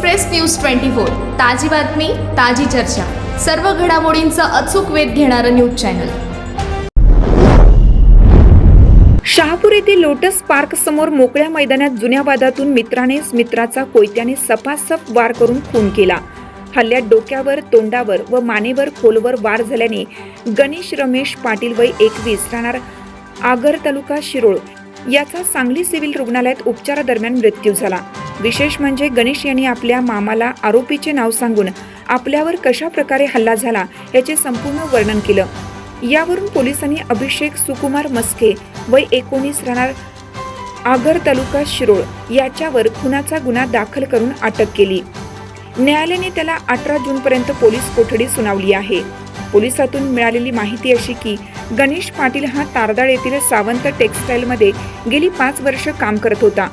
Express news twenty four ताजी बातमी ताजी चर्चा. सर्व घडामोडींचा अचूक वेध घेणारं न्यूज चॅनल. शहापूर येथे लोटस पार्क समोर मोकळ्या मैदानात जुन्या वादातून मित्रानेच मित्राचा कोयत्याने सपासप वार करून खून केला. हल्ल्यात डोक्यावर तोंडावर व मानेवर खोलवर वार झाल्याने गणेश रमेश पाटील वय एकवीस राहणार आगर तालुका शिरोळ. याचा सांगली सिव्हिल रुग्णालयात उपचारादरम्यान मृत्यू झाला. विशेष म्हणजे गणेश यांनी आपल्या मामाला आरोपीचे नाव सांगून आपल्यावर कशा प्रकारे हल्ला झाला याचे संपूर्ण वर्णन केलं. यावरून पोलिसांनी अभिषेक सुकुमार मस्के वय एकोणीस राहणार आगर तालुका शिरोळ याच्यावर खुनाचा गुन्हा दाखल करून अटक केली. न्यायालयाने त्याला अठरा जूनपर्यंत पोलीस कोठडी सुनावली आहे. पोलिसातून मिळालेली माहिती अशी की गणेश पाटील हा तारदाळ येथील सावंत टेक्सटाईलमध्ये गेली पाच वर्ष काम करत होता.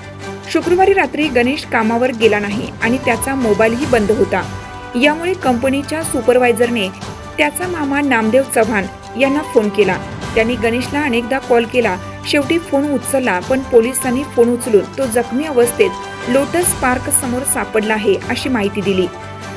शुक्रवारी रात्री गणेश कामावर गेला नाही आणि त्याचा मोबाईलही बंद होता. यामुळे कंपनीच्या सुपरवायझरने त्याचा मामा नामदेव चव्हाण यांना फोन केला. त्यांनी गणेशला अनेकदा कॉल केला. शेवटी फोन उचलला पण पोलिसांनी फोन उचलून तो जखमी अवस्थेत लोटस पार्क समोर सापडला आहे अशी माहिती दिली.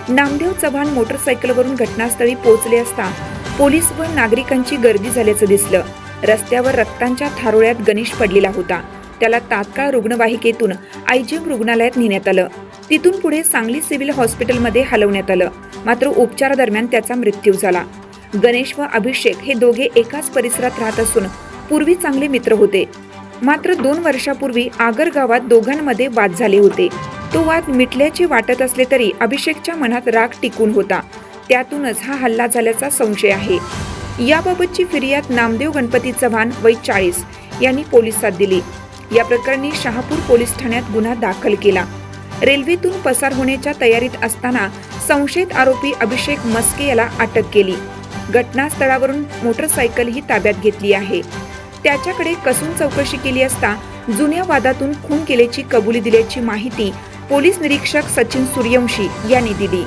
नामदेव चव्हाण मोटरसायकलवरून घटनास्थळी पोहोचले असता पोलीस व नागरिकांची गर्दी झाल्याचं दिसलं. रस्त्यावर रक्तांच्या थारोळ्यात गणेश पडलेला होता. त्याला तात्काळ रुग्णवाहिकेतून आयजीएम रुग्णालयात नेण्यात आलं. तिथून पुढे सांगली सिव्हिल हॉस्पिटलमध्ये हलवण्यात आलं. मात्र उपचारादरम्यान त्याचा मृत्यू झाला. गणेश व अभिषेक हे दोघे एकाच परिसरात राहत असून पूर्वी चांगले मित्र होते. मात्र दोन वर्षापूर्वी आगर गावात दोघांमध्ये वाद झाले होते. तो वाद मिटल्याचे वाटत असले तरी अभिषेकच्या मनात राग टिकून होता. त्यातूनच हा हल्ला झाल्याचा संशय आहे. याबाबतची फिर्याद नामदेव गणपती चव्हाण वय चाळीस यांनी पोलिसात दिली. या प्रकरणी शहापूर पोलीस ठाण्यात गुन्हा दाखल केला. रेल्वेतून पसार होण्याच्या तयारीत असताना संशयित आरोपी अभिषेक मस्के याला अटक केली. घटनास्थळावरून मोटरसायकलही ताब्यात घेतली आहे. त्याच्याकडे कसून चौकशी केली असता जुन्या वादातून खून केल्याची कबुली दिल्याची माहिती पोलीस निरीक्षक सचिन सूर्यवंशी यांनी दिली.